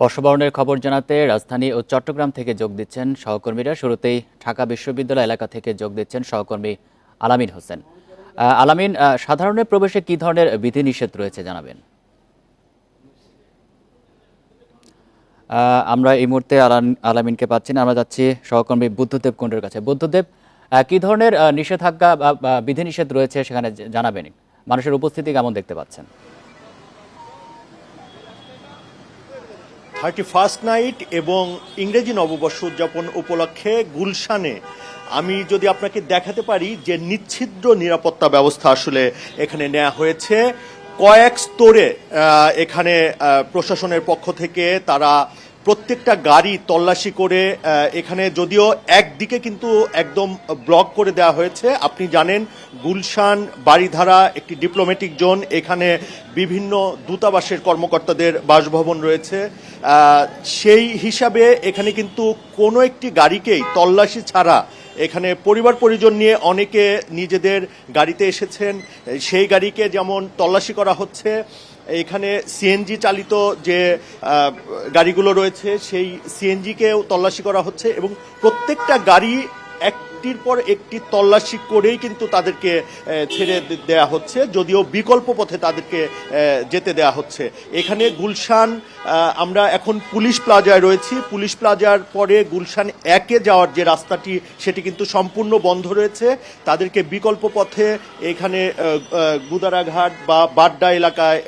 বর্ষবরণের খবর জানাতে রাজধানী ও চট্টগ্রাম থেকে যোগ দিচ্ছেন সহকর্মীরা। শুরুতেই ঢাকা বিশ্ববিদ্যালয় এলাকা থেকে যোগ দিচ্ছেন সহকর্মী আলামিন হোসেন। আলামিন সাধারণের প্রবেশে কী ধরনের বিধিনিষেধ রয়েছে জানাবেন? আমরা এই মুহূর্তে আলামিনকে পাচ্ছি না, আমরা যাচ্ছি সহকর্মী বুদ্ধদেব কুণ্ডের কাছে। বুদ্ধদেব কী ধরনের নিষেধাজ্ঞা বা, বিধিনিষেধ রয়েছে সেখানে জানাবেন? মানুষের উপস্থিতি কেমন দেখতে পাচ্ছেন? থার্টি ফার্স্ট নাইট এবং ইংরেজি নববর্ষ উদযাপন উপলক্ষে গুলশানে। আমি যদি আপনাকে দেখাতে পারি যে নিচ্ছিদ্র নিরাপত্তা ব্যবস্থা আসলে এখানে নেওয়া হয়েছে, কয়েক স্তরে এখানে প্রশাসনের পক্ষ থেকে তারা প্রত্যেকটা গাড়ি তল্লাশি করে এখানে যদিও একদিকে কিন্তু একদম ব্লক করে দেওয়া হয়েছে। আপনি জানেন, গুলশান বাড়িধারা একটি ডিপ্লোম্যাটিক জোন এখানে বিভিন্ন দূতাবাসের কর্মকর্তাদের বাসভবন রয়েছে। সেই হিসাবে এখানে কিন্তু কোনো একটি গাড়িকেই তল্লাশি ছাড়া এখানে পরিবার পরিজন নিয়ে অনেকে নিজেদের গাড়িতে এসেছেন। সেই গাড়িকে যেমন তল্লাশি করা হচ্ছে এখানে সিএনজি চালিত যে গাড়িগুলো রয়েছে সেই সিএনজিকেও তল্লাশি করা হচ্ছে এবং প্রত্যেকটা গাড়ি একটির পর একটি তল্লাশি করেই কিন্তু তাদেরকে ছেড়ে দেয়া হচ্ছে, যদিও বিকল্প পথে তাদেরকে যেতে দেয়া হচ্ছে। এখানে গুলশান আমরা এখন পুলিশ প্লাজায় রয়েছি। পুলিশ প্লাজার পরে গুলশান একে যাওয়ার যে রাস্তাটি, সেটি কিন্তু সম্পূর্ণ বন্ধ রয়েছে। তাদেরকে বিকল্প পথে এখানে গুদারাঘাট বা বাড্ডা এলাকায়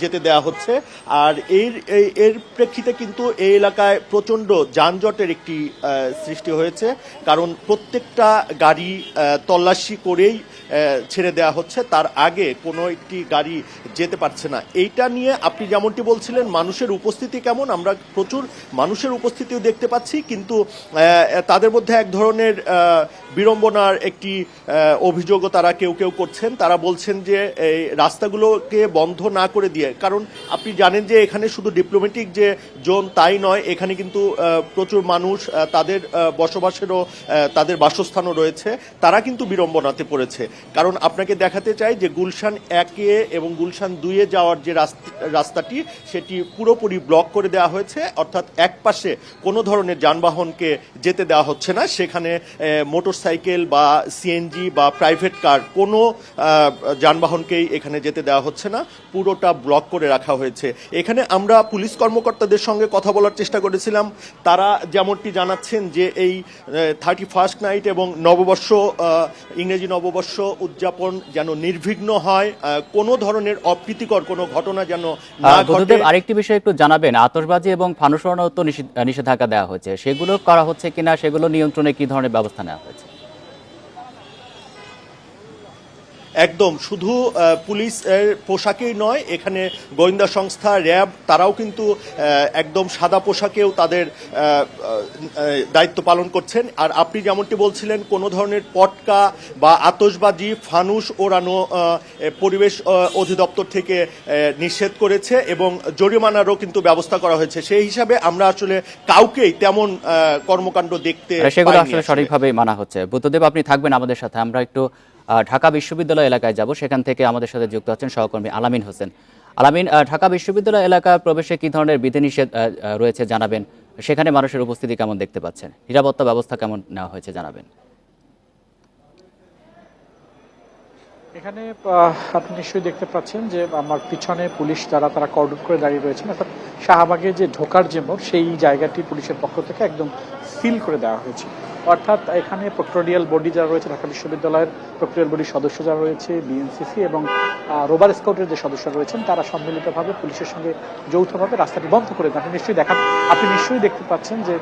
যেতে দেয়া হচ্ছে। আর এর এর প্রেক্ষিতে কিন্তু এই এলাকায় প্রচণ্ড যানজটের একটি সৃষ্টি হয়েছে। কারণ প্রত্যেকটা গাড়ি তল্লাশি করেই ছেড়ে দেওয়া হচ্ছে। তার আগে কোনো একটি গাড়ি যেতে পারছে না। এইটা নিয়ে আপনি যেমনটি বলছিলেন, মানুষের উপস্থিতি কেমন? আমরা প্রচুর মানুষের উপস্থিতিও দেখতে পাচ্ছি। কিন্তু তাদের মধ্যে এক ধরনের বিড়ম্বনার একটি অভিযোগও তারা কেউ কেউ করছেন। তারা বলছেন যে, এই রাস্তাগুলোকে বন্ধ না করে দিয়ে। কারণ আপনি জানেন যে এখানে শুধু ডিপ্লোম্যাটিক যে জোন তাই নয়, এখানে কিন্তু প্রচুর মানুষ তাদের বসবাসেরও তাদের বাসস্থানও রয়েছে। তারা কিন্তু বিড়ম্বনাতে পড়েছে। কারণ আপনাকে দেখাতে চাই যে গুলশান একে এবং গুলশান দুইয়ে যাওয়ার যে রাস্ত- রাস্তাটি, সেটি পুরোপুরি ব্লক করে দেওয়া হয়েছে। অর্থাৎ এক পাশে কোনো ধরনের যানবাহনকে যেতে দেওয়া হচ্ছে না। সেখানে মোটরসাইকেল বা সিএনজি বা প্রাইভেট কার কোনো যানবাহনকেই এখানে যেতে দেওয়া হচ্ছে না। পুরোটা ব্লক করে রাখা হয়েছে। এখানে আমরা পুলিশ কর্মকর্তাদের সঙ্গে কথা বলার চেষ্টা করেছিলাম। তারা যেমনটি জানাচ্ছেন যে এই থার্টি ফার্স্ট নাইট এবং নববর্ষ ইংরেজি নববর্ষ উদযাপন যেন নির্বিঘ্ন হয় কোনো ধরনের অপ্রীতিকর কোনো ঘটনা যেন আরেকটি বিষয় একটু জানাবেন আতশবাজি এবং ফানুস উড়ানো তো নিষেধাজ্ঞা দেওয়া হয়েছে। সেগুলো করা হচ্ছে কিনা সেগুলো নিয়ন্ত্রণে কি ধরনের ব্যবস্থা নেওয়া হয়েছে? একদম শুধু পুলিশের পোশাকেই নয় এখানে গোয়েন্দা সংস্থা র্যাব তারাও কিন্তু একদম সাদা পোশাকেও তাদের দায়িত্ব পালন করছেন। আর আপনি যেমনটি বলছিলেন কোনো ধরনের পটকা বা আতশবাজি ফানুস ওড়ানো পরিবেশ অধিদপ্তর থেকে নিষেধ করেছে এবং জরিমানারও কিন্তু ব্যবস্থা করা হয়েছে। সেই হিসাবে আমরা আসলে কাউকেই তেমন আহ, কর্মকাণ্ড দেখতে সেগুলো আসলে। সঠিকভাবে মানা হচ্ছে। বুদ্ধদেব আপনি থাকবেন আমাদের সাথে। আমরা একটু ঢাকা বিশ্ববিদ্যালয় এলাকায় যাব। সেখান থেকে আমাদের সাথে যুক্ত আছেন সহকর্মী আলামিন হোসেন। আলামিন ঢাকা বিশ্ববিদ্যালয় এলাকা প্রবেশে কি ধরনের বিধিনিষেধ রয়েছে জানাবেন? সেখানে মানুষের উপস্থিতি কেমন দেখতে পাচ্ছেন? নিরাপত্তা ব্যবস্থা কেমন নেওয়া হয়েছে জানাবেন? এখানে আপনি নিশ্চয়ই দেখতে পাচ্ছেন যে আমার পিছনে পুলিশ যারা, তারা কর্ডন করে দাঁড়িয়ে রয়েছেন। অর্থাৎ শাহবাগে যে ঢোকার যে মোড়, সেই জায়গাটি পুলিশের পক্ষ থেকে একদম সিল করে দেওয়া হয়েছে। অর্থাৎ এখানে প্রক্টোরিয়াল বডি যারা রয়েছে ঢাকা বিশ্ববিদ্যালয়ের প্রক্টোরিয়াল বডির সদস্য যারা রয়েছে বিএনসিসি এবং রোবার স্কাউটের যে সদস্য রয়েছেন, তারা সম্মিলিতভাবে পুলিশের সঙ্গে যৌথভাবে রাস্তাটি বন্ধ করে দেন। আপনি নিশ্চয়ই দেখান, আপনি নিশ্চয়ই দেখতে পাচ্ছেন যে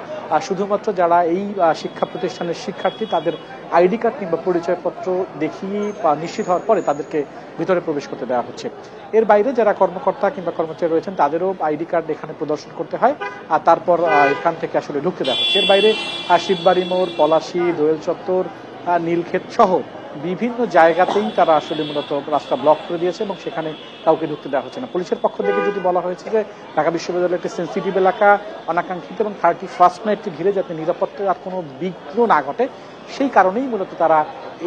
শুধুমাত্র যারা এই শিক্ষা প্রতিষ্ঠানের শিক্ষার্থী, তাদের আইডি কার্ড কিংবা পরিচয়পত্র দেখিয়ে বা নিশ্চিত হওয়ার পরে তাদেরকে ভিতরে প্রবেশ করতে দেওয়া হচ্ছে। এর বাইরে যারা কর্মকর্তা কিংবা কর্মচারী রয়েছেন, তাদেরও আইডি কার্ড এখানে প্রদর্শন করতে হয় আর তারপর এখান থেকে আসলে ঢুকতে দেওয়া হচ্ছে। এর বাইরে শিববাড়ি মোড়, পলাশি, দোয়েল চত্বর নীলক্ষেত সহ বিভিন্ন জায়গাতেই তারা আসলে মূলত রাস্তা ব্লক করে দিয়েছে এবং সেখানে কাউকে ঢুকতে দেওয়া হচ্ছে না। পুলিশের পক্ষ থেকে যদি বলা হয়েছে যে ঢাকা বিশ্ববিদ্যালয় একটি সেন্সিটিভ এলাকা, অনাকাঙ্ক্ষিত এবং থার্টি ফার্স্ট নাইটটি ঘিরে যাতে নিরাপত্তার আর কোনো বিঘ্ন না ঘটে, সেই কারণেই মূলত তারা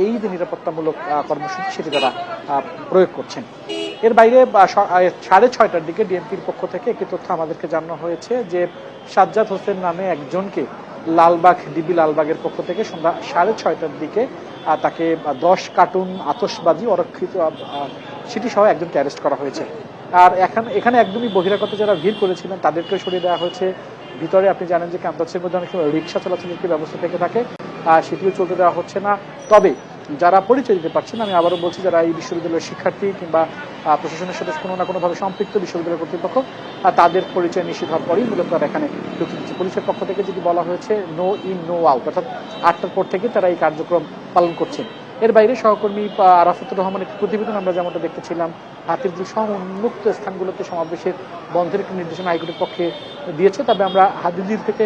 এই যে নিরাপত্তামূলক কর্মসূচি সেটি তারা প্রয়োগ করছেন। এর বাইরে সাড়ে ছয়টার দিকে ডিএমপির পক্ষ থেকে একটি তথ্য আমাদেরকে জানানো হয়েছে যে সাজ্জাদ হোসেন নামে একজনকে লালবাগ, ডিবি লালবাগের পক্ষ থেকে সন্ধ্যা সাড়ে ছয়টার দিকে তাকে দশ কার্টুন আতসবাজি অরক্ষিত সেটি সহ একজনকে অ্যারেস্ট করা হয়েছে। আর এখানে এখানে একদমই বহিরাগত যারা ভিড় করেছিলেন, তাদেরকে সরিয়ে দেওয়া হয়েছে। ভিতরে আপনি জানেন যে ক্যাম্পাসের মধ্যে অনেক সময় রিক্সা চলাচলের একটি ব্যবস্থা থেকে থাকে সেটিও চলতে দেওয়া হচ্ছে না। তবে যারা পরিচয় দিতে পারছেন, আমি আবারও বলছি যারা এই বিশ্ববিদ্যালয়ের শিক্ষার্থী কিংবা প্রশাসনের সাথে কোনো না কোনোভাবে সম্পৃক্ত বিশ্ববিদ্যালয় কর্তৃপক্ষ তাদের পরিচয় নিশ্চিত হওয়ার পরই মূলত তারা এখানে ঢুকে দিচ্ছে পুলিশের পক্ষ থেকে যদি বলা হয়েছে, নো ইন, নো আউট, অর্থাৎ আটটার পর থেকে তারা এই কার্যক্রম পালন করছেন। এর বাইরে সহকর্মী আরাফাতুর রহমানের একটি প্রতিবেদন আমরা যেমনটা দেখতেছিলাম হাতিরঝিল সহ উন্মুক্ত স্থানগুলোতে সমাবেশের বন্ধের একটি নির্দেশনা হাইকোর্টের পক্ষে দিয়েছে। তবে আমরা হাতিরঝিল থেকে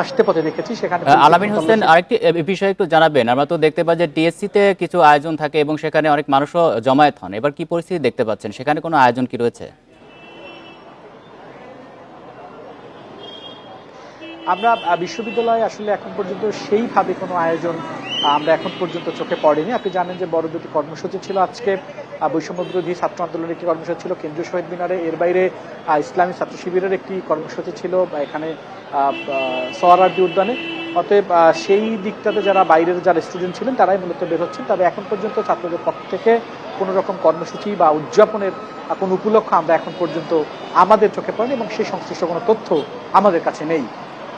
আসতে পথে দেখেছি সেখানে আলামিন হোসেন আরেকটি বিষয়ে একটু জানাবেন। আমরা তো দেখতে পাই যে টিএসসি তে কিছু আয়োজন থাকে এবং সেখানে অনেক মানুষও জমায়েত হন। এবার কি পরিস্থিতি দেখতে পাচ্ছেন? সেখানে কোনো আয়োজন কি রয়েছে? আমরা বিশ্ববিদ্যালয়ে আসলে এখন পর্যন্ত সেইভাবে কোনো আয়োজন আমরা এখন পর্যন্ত চোখে পড়েনি। আপনি জানেন যে বড় দুটি কর্মসূচি ছিল আজকে বৈষম্য বিরোধী ছাত্র আন্দোলনের একটি কর্মসূচি ছিল কেন্দ্রীয় শহীদ মিনারে। এর বাইরে ইসলামী ছাত্র শিবিরের একটি কর্মসূচি ছিল এখানে সোয়ারার্দি উদ্যানে। অতএব সেই দিকটাতে যারা বাইরের যারা স্টুডেন্ট ছিলেন, তারাই মূলত বের হচ্ছেন। তবে এখন পর্যন্ত ছাত্রদের পক্ষ থেকে কোনো রকম কর্মসূচি বা উদযাপনের কোনো উপলক্ষ আমরা এখন পর্যন্ত আমাদের চোখে পড়েনি এবং সেই সংশ্লিষ্ট কোনো তথ্য আমাদের কাছে নেই।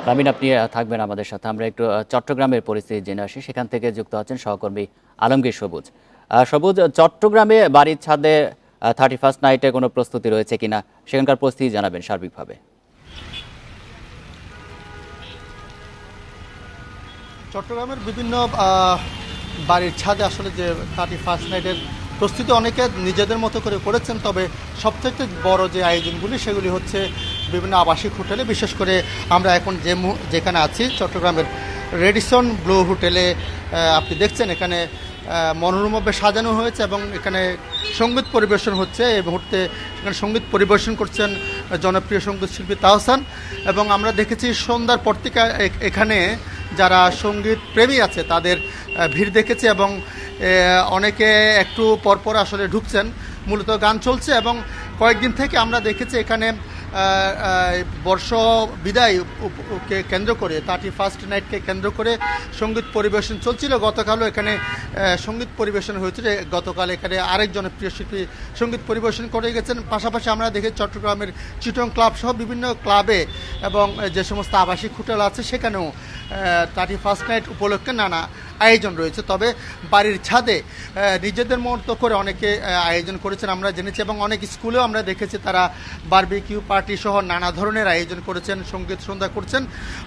আলামিন আপনি থাকবেন আমাদের সাথে। আমরা একটু চট্টগ্রামের পরিস্থিতি জেনে আসি। সেখান থেকে যুক্ত আছেন সহকর্মী আলমগীর সবুজ। সবুজ, চট্টগ্রামে বাড়ির ছাদে থার্টি ফার্স্ট নাইটে কোনো প্রস্তুতি রয়েছে কিনা সেখানকার পরিস্থিতি জানাবেন সার্বিকভাবে। চট্টগ্রামের বিভিন্ন বাড়ির ছাদে আসলে যে থার্টি ফার্স্ট নাইটের প্রস্তুতি অনেকে নিজেদের মতো করে করেছেন, তবে সবথেকে বড় যে আয়োজনগুলি সেগুলি হচ্ছে বিভিন্ন আবাসিক হোটেলে, বিশেষ করে আমরা এখন যে যেখানে আছি, চট্টগ্রামের রেডিসন ব্লু হোটেলে আপনি দেখছেন এখানে মনোরমভাবে সাজানো হয়েছে এবং এখানে সংগীত পরিবেশন হচ্ছে। এই মুহূর্তে এখানে সংগীত পরিবেশন করছেন জনপ্রিয় সংগীত শিল্পী তাহসান এবং আমরা দেখেছি সন্ধ্যার পর থেকে এখানে যারা সংগীত প্রেমী আছে, তাদের ভিড় দেখেছি এবং অনেকে একটু পরপর আসলে ঢুকছেন। মূলত গান চলছে এবং কয়েকদিন থেকে আমরা দেখেছি এখানে বর্ষ বিদায় উপ- কে কেন্দ্র করে থার্টি ফার্স্ট নাইটকে কেন্দ্র করে সংগীত পরিবেশন চলছিল। গতকালও এখানে সংগীত পরিবেশন হয়েছিল গতকাল এখানে আরেক জনপ্রিয় শিল্পী সংগীত পরিবেশন করে গেছেন। পাশাপাশি আমরা দেখি চট্টগ্রামের চিটং ক্লাব সহ বিভিন্ন ক্লাবে এবং যে সমস্ত আবাসিক হোটেল আছে, সেখানেও থার্টি ফার্স্ট নাইট উপলক্ষে নানা আয়োজন রয়েছে। তবে বাড়ির ছাদে নিজেদের মতো করে অনেকে আয়োজন করেছেন। আমরা জেনেছি এবং অনেক স্কুলেও আমরা দেখেছি তারা বারবিকিউ পার্টি সহ নানা ধরনের আয়োজন করেছেন, সংগীত সন্ধ্যা করছেন।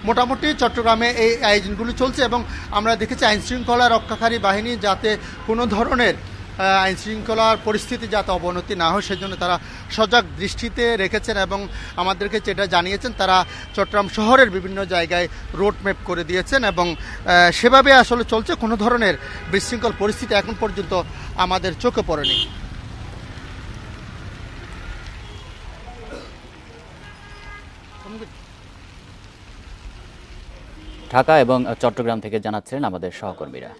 মোটামুটি চট্টগ্রামে এই আয়োজনগুলি চলছে এবং আমরা দেখেছি আইনশৃঙ্খলা রক্ষাকারী বাহিনী যাতে কোনো ধরনের আইন শৃঙ্খলার পরিস্থিতি যাতে অবনতি না হয়, সেজন্য তারা সজাগ দৃষ্টিতে রেখেছেন এবং আমাদেরকে যেটা জানিয়েছেন, তারা চট্টগ্রাম শহরের বিভিন্ন জায়গায় রোড ম্যাপ করে দিয়েছেন এবং সেভাবে আসলে চলছে। কোনো ধরনের বিশৃঙ্খল পরিস্থিতি এখন পর্যন্ত আমাদের চোখে পড়েনি। ঢাকা এবং চট্টগ্রাম থেকে জানাচ্ছিলেন আমাদের সহকর্মীরা।